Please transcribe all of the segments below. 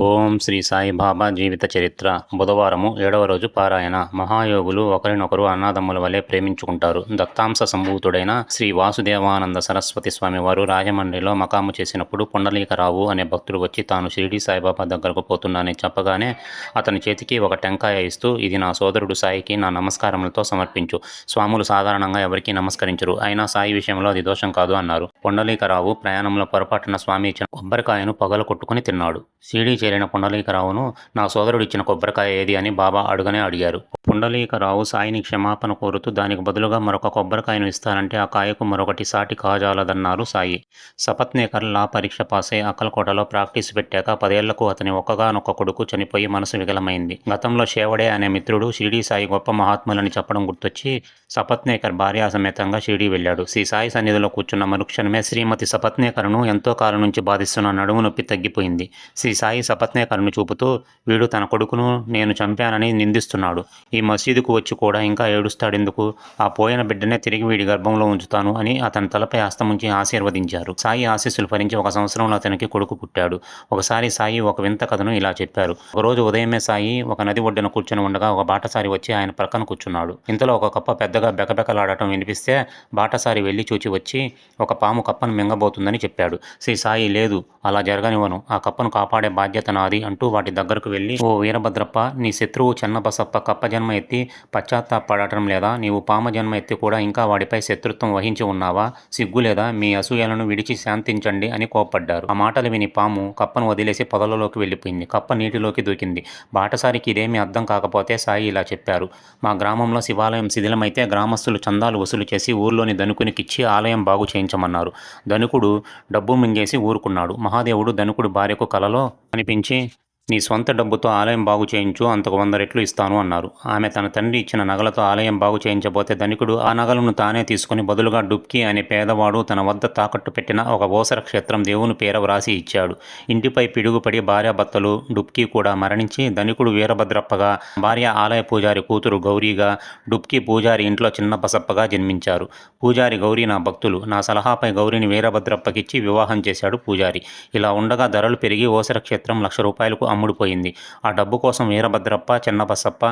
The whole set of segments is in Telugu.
ఓం శ్రీ సాయిబాబా జీవిత చరిత్ర. బుధవారము ఏడవ రోజు పారాయణ. మహాయోగులు ఒకరినొకరు అన్నదమ్ముల వలె ప్రేమించుకుంటారు. దత్తాంశ సంభూతుడైన శ్రీ వాసుదేవానంద సరస్వతి స్వామి వారు రాజమండ్రిలో మకాము చేసినప్పుడు పుండలీకరావు అనే భక్తుడు వచ్చి తాను షిరిడి సాయిబాబా దగ్గరకు పోతున్నానని చెప్పగానే అతని చేతికి ఒక టెంకాయ ఇస్తూ ఇది నా సోదరుడు సాయికి నా నమస్కారములతో సమర్పించు. స్వాములు సాధారణంగా ఎవరికీ నమస్కరించరు. అయినా సాయి విషయంలో అది దోషం కాదు అన్నారు. పుండలీకరావు ప్రయాణంలో పొరపాటున స్వామి ఇచ్చిన కొబ్బరికాయను పగల కొట్టుకుని తిన్నాడు. షిరిడి చేరిన పుండలీకరావును నా సోదరుడు ఇచ్చిన కొబ్బరికాయ ఏది అని బాబా అడుగనే అడిగారు. పుండలీకరావు సాయిని క్షమాపణ కోరుతూ దానికి బదులుగా మరొక కొబ్బరికాయను ఇస్తానంటే ఆ కాయకు మరొకటి సాటి కాజాలదన్నారు సాయి. సపత్నేకర్ లా పరీక్ష పాసై అక్కలకోటలో ప్రాక్టీస్ పెట్టాక పదేళ్ళకు అతని ఒక్కగానొక్క కొడుకు చనిపోయి మనసు వికలమైంది. గతంలో షేవడే అనే మిత్రుడు షిరిడి సాయి గొప్ప మహాత్ములని చెప్పడం గుర్తొచ్చి సపత్నేకర్ భార్యా సమేతంగా షిరిడి వెళ్ళాడు. శ్రీ సాయి సన్నిధిలో కూర్చున్న మరుక్షణమే శ్రీమతి సపత్నేకర్ను ఎంతో కాలం నుంచి బాధిస్తున్న నడుము నొప్పి తగ్గిపోయింది. శ్రీ సాయి సపత్నేకర్ను చూపుతూ వీడు తన కొడుకును నేను చంపానని నిందిస్తున్నాడు. ఈ మసీదుకు వచ్చి కూడా ఇంకా ఏడుస్తాడెందుకు? ఆ పోయిన బిడ్డనే తిరిగి వీడి గర్భంలో ఉంచుతాను అని అతని తలపై హస్తముంచి ఆశీర్వదించారు. సాయి ఆశీస్సులు భరించి ఒక సంవత్సరంలో అతనికి కొడుకు పుట్టాడు. ఒకసారి సాయి ఒక వింత కథను ఇలా చెప్పారు. ఒకరోజు ఉదయమే సాయి ఒక నది ఒడ్డున కూర్చొని ఉండగా ఒక బాటసారి వచ్చి ఆయన ప్రక్కన కూర్చున్నాడు. ఇంతలో ఒక కప్ప పెద్దగా బెకబెకలాడటం వినిపిస్తే బాటసారి వెళ్ళి చూచి వచ్చి ఒక పాము కప్పను మింగబోతుందని చెప్పాడు. శ్రీ సాయి లేదు అలా జరగనివ్వను. ఆ కప్పను కాపాడే బాధ్యత నాది అంటూ వాటి దగ్గరకు వెళ్ళి ఓ వీరభద్రప్ప నీ శత్రువు చెన్నబసప్ప కప్ప జన్మ ఎత్తి పశ్చాత్తాపడటం లేదా? నీవు పామ జన్మ ఎత్తి కూడా ఇంకా వాడిపై శత్రుత్వం వహించి ఉన్నావా? సిగ్గు లేదా? మీ అసూయలను విడిచి శాంతించండి అని కోప్పడ్డారు. ఆ మాటలు విని పాము కప్పను వదిలేసి పొదలలోకి వెళ్ళిపోయింది. కప్ప నీటిలోకి దూకింది. బాటసారికి ఇదేమీ అర్థం కాకపోతే సాయి ఇలా చెప్పారు. మా గ్రామంలో శివాలయం శిథిలమైతే గ్రామస్తులు చందాలు వసూలు చేసి ఊర్లోని ధనుకునికిచ్చి ఆలయం బాగు చేయించమన్నారు. ధనుకుడు డబ్బు మింగేసి ఊరుకున్నాడు. మహాదేవుడు ధనుకుడు భార్యకు కలలో అనిపించి నీ సొంత డబ్బుతో ఆలయం బాగు చేయించు అంతకు వంద రెట్లు ఇస్తాను అన్నారు. ఆమె తన తండ్రి ఇచ్చిన నగలతో ఆలయం బాగు చేయించబోతే ధనికుడు ఆ నగలను తానే తీసుకుని బదులుగా డుబ్కి అనే పేదవాడు తన వద్ద తాకట్టు పెట్టిన ఒక ఓసర క్షేత్రం దేవుని పేర వ్రాసి ఇచ్చాడు. ఇంటిపై పిడుగుపడి భార్యాభర్తలు డుబ్కి కూడా మరణించి ధనికుడు వీరభద్రప్పగా భార్య ఆలయ పూజారి కూతురు గౌరీగా డుబ్కి పూజారి ఇంట్లో చిన్న బసప్పగా జన్మించారు. పూజారి గౌరీ నా భక్తులు. నా సలహాపై గౌరీని వీరభద్రప్పకిచ్చి వివాహం చేశాడు పూజారి. ఇలా ఉండగా ధరలు పెరిగి ఓసర క్షేత్రం లక్ష రూపాయలకు అమ్ముడుపోయింది. ఆ డబ్బు కోసం వీరభద్రప్ప చిన్నబసప్ప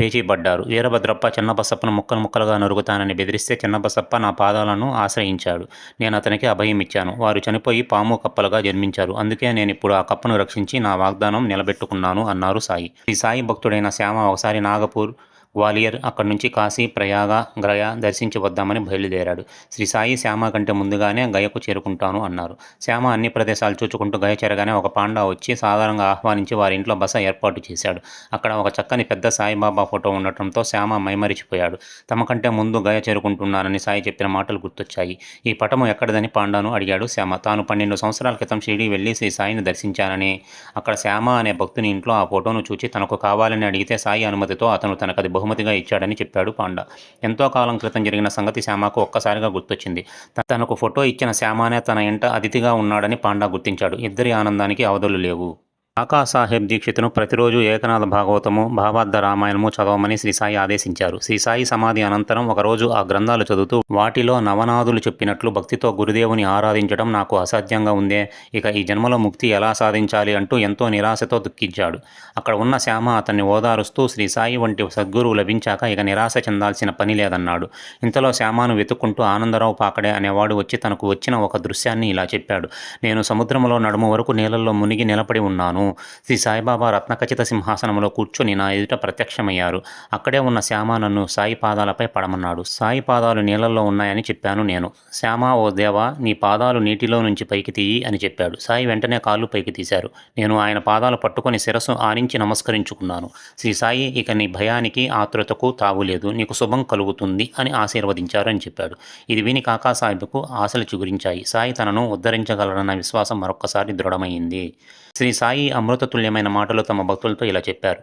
పేచీపడ్డారు. వీరభద్రప్ప చిన్నబసప్పను ముక్కలు ముక్కలుగా నరుగుతానని బెదిరిస్తే చిన్నబసప్ప నా పాదాలను ఆశ్రయించాడు. నేను అతనికి అభయం ఇచ్చాను. వారు చనిపోయి పాము కప్పలుగా జన్మించారు. అందుకే నేను ఇప్పుడు ఆ కప్పను రక్షించి నా వాగ్దానం నిలబెట్టుకున్నాను అన్నారు సాయి. ఈ సాయి భక్తుడైన శ్యామ ఒకసారి నాగపూర్ గ్వాలియర్ అక్కడి నుంచి కాశీ ప్రయాగ గ్రయ దర్శించి వద్దామని బయలుదేరాడు. శ్రీ సాయి శ్యామ కంటే ముందుగానే గయకు చేరుకుంటాను అన్నారు. శ్యామ అన్ని ప్రదేశాలు చూచుకుంటూ గయ చేరగానే ఒక పాండా వచ్చి సాధారణంగా ఆహ్వానించి వారి ఇంట్లో బస ఏర్పాటు చేశాడు. అక్కడ ఒక చక్కని పెద్ద సాయిబాబా ఫోటో ఉండటంతో శ్యామ మైమరిచిపోయాడు. తమ కంటే ముందు గయ చేరుకుంటున్నానని సాయి చెప్పిన మాటలు గుర్తొచ్చాయి. ఈ పటము ఎక్కడదని పాండాను అడిగాడు శ్యామ. తాను పన్నెండు సంవత్సరాల క్రితం షిరిడి వెళ్ళి శ్రీ సాయిని దర్శించానని. అక్కడ శ్యామ అనే భక్తుని ఇంట్లో ఆ ఫోటోను చూచి తనకు కావాలని అడిగితే సాయి అనుమతితో అతను తనకది బహుమతిగా ఇచ్చాడని చెప్పాడు పాండా. ఎంతో కాలం క్రితం జరిగిన సంగతి శ్యామకు ఒక్కసారిగా గుర్తొచ్చింది. తనకు ఫోటో ఇచ్చిన శ్యామానే తన ఇంట అతిథిగా ఉన్నాడని పాండా గుర్తించాడు. ఇద్దరి ఆనందానికి అవధులు లేవు. కాకాసాహెబ్ దీక్షితును ప్రతిరోజు ఏకనాథ భాగవతము భావార్థ రామాయణము చదవమని శ్రీ సాయి ఆదేశించారు. శ్రీ సాయి సమాధి అనంతరం ఒకరోజు ఆ గ్రంథాలు చదువుతూ వాటిలో నవనాదులు చెప్పినట్లు భక్తితో గురుదేవుని ఆరాధించడం నాకు అసాధ్యంగా ఉందే ఇక ఈ జన్మలో ముక్తి ఎలా సాధించాలి అంటూ ఎంతో నిరాశతో దుఃఖించాడు. అక్కడ ఉన్న శ్యామ అతన్ని ఓదారుస్తూ శ్రీ సాయి వంటి సద్గురువు లభించాక ఇక నిరాశ చెందాల్సిన పని లేదన్నాడు. ఇంతలో శ్యామను వెతుక్కుంటూ ఆనందరావు పాకడే అనేవాడు వచ్చి తనకు వచ్చిన ఒక దృశ్యాన్ని ఇలా చెప్పాడు. నేను సముద్రంలో నడుము వరకు నీళ్ళల్లో మునిగి నిలబడి ఉన్నాను. శ్రీ సాయిబాబా రత్నఖచిత సింహాసనంలో కూర్చొని నా ఎదుట ప్రత్యక్షమయ్యారు. అక్కడే ఉన్న శ్యామ నన్ను సాయి పాదాలపై పడమన్నాడు. సాయి పాదాలు నీళ్ళల్లో ఉన్నాయని చెప్పాను నేను. శ్యామ ఓ దేవా నీ పాదాలు నీటిలో నుంచి పైకి తీయి అని చెప్పాడు. సాయి వెంటనే కాళ్ళు పైకి తీశారు. నేను ఆయన పాదాలు పట్టుకొని శిరస్సు ఆనించి నమస్కరించుకున్నాను. శ్రీ సాయి ఇక నీ భయానికి ఆతృతకు తావులేదు. నీకు శుభం కలుగుతుంది అని ఆశీర్వదించారు అని చెప్పాడు. ఇది విని కాకాసాహెబ్కు ఆశలు చిగురించాయి. సాయి తనను ఉద్ధరించగలడన్న విశ్వాసం మరొక్కసారి దృఢమైంది. శ్రీ సాయి అమృతతుల్యమైన మాటలు తమ భక్తులతో ఇలా చెప్పారు.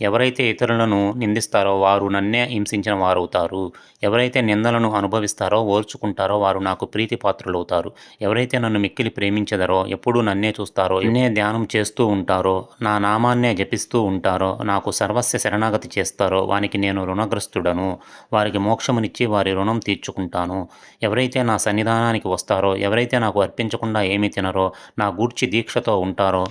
ఎవరైతే ఇతరులను నిందిస్తారో వారు నన్నే హింసించిన వారవుతారు. ఎవరైతే నిందలను అనుభవిస్తారో ఓర్చుకుంటారో వారు నాకు ప్రీతి పాత్రులవుతారు ఎవరైతే నన్ను మిక్కిలి ప్రేమించదరో ఎప్పుడూ నన్నే చూస్తారో ఎన్నే ధ్యానం చేస్తూ ఉంటారో నా నామాన్నే జపిస్తూ ఉంటారో నాకు సర్వస్వ శరణాగతి చేస్తారో వానికి నేను రుణగ్రస్తుడను. వారికి మోక్షమునిచ్చి వారి రుణం తీర్చుకుంటాను. ఎవరైతే నా సన్నిధానానికి వస్తారో ఎవరైతే నాకు అర్పించకుండా ఏమీ తినరో నా గూర్చి దీక్షతో ఉంటారో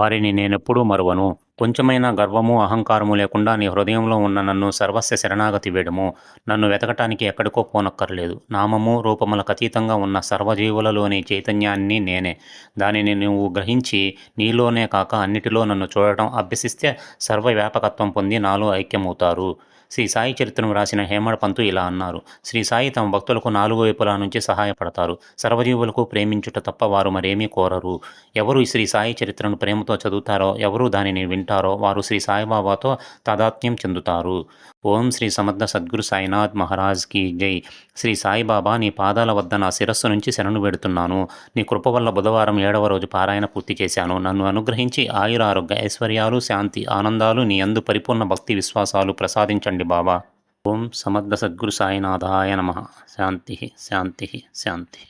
వారిని నేనెప్పుడూ మరువను. కొంచెమైనా గర్వము అహంకారము లేకుండా నీ హృదయంలో ఉన్న నన్ను సర్వస్వ శరణాగతి వేడుము. నన్ను వెతకటానికి ఎక్కడికో పోనక్కర్లేదు. నామము రూపములకు అతీతంగా ఉన్న సర్వజీవులలోని చైతన్యాన్ని నేనే. దానిని నువ్వు గ్రహించి నీలోనే కాక అన్నిటిలో నన్ను చూడటం అభ్యసిస్తే సర్వవ్యాపకత్వం పొంది నాలో ఐక్యమవుతారు. శ్రీ సాయి చరిత్రను రాసిన హేమడ పంతు ఇలా అన్నారు. శ్రీ సాయి తమ భక్తులకు నాలుగు వైపులా నుంచి సహాయపడతారు. సర్వజీవులకు ప్రేమించుట తప్ప వారు మరేమీ కోరరు. ఎవరు శ్రీ సాయి చరిత్రను ప్రేమతో చదువుతారో ఎవరు దానిని వింటారో వారు శ్రీ సాయిబాబాతో తాదాత్మ్యం చెందుతారు. ఓం శ్రీ సమర్థ సద్గురు సాయినాథ్ మహారాజ్కి జై. శ్రీ సాయిబాబా నీ పాదాల వద్ద నా శిరస్సు నుంచి శరణు పెడుతున్నాను. నీ కృప వల్ల బుధవారం ఏడవ రోజు పారాయణ పూర్తి చేశాను. నన్ను అనుగ్రహించి ఆయుర ఆరోగ్య ఐశ్వర్యాలు శాంతి ఆనందాలు నీ అందు పరిపూర్ణ భక్తి విశ్వాసాలు ప్రసాదించండి. చేయండి బాబా. ఓం సమర్థ సద్గురు సాయినాథాయ నమ. శాంతి శాంతి శాంతి.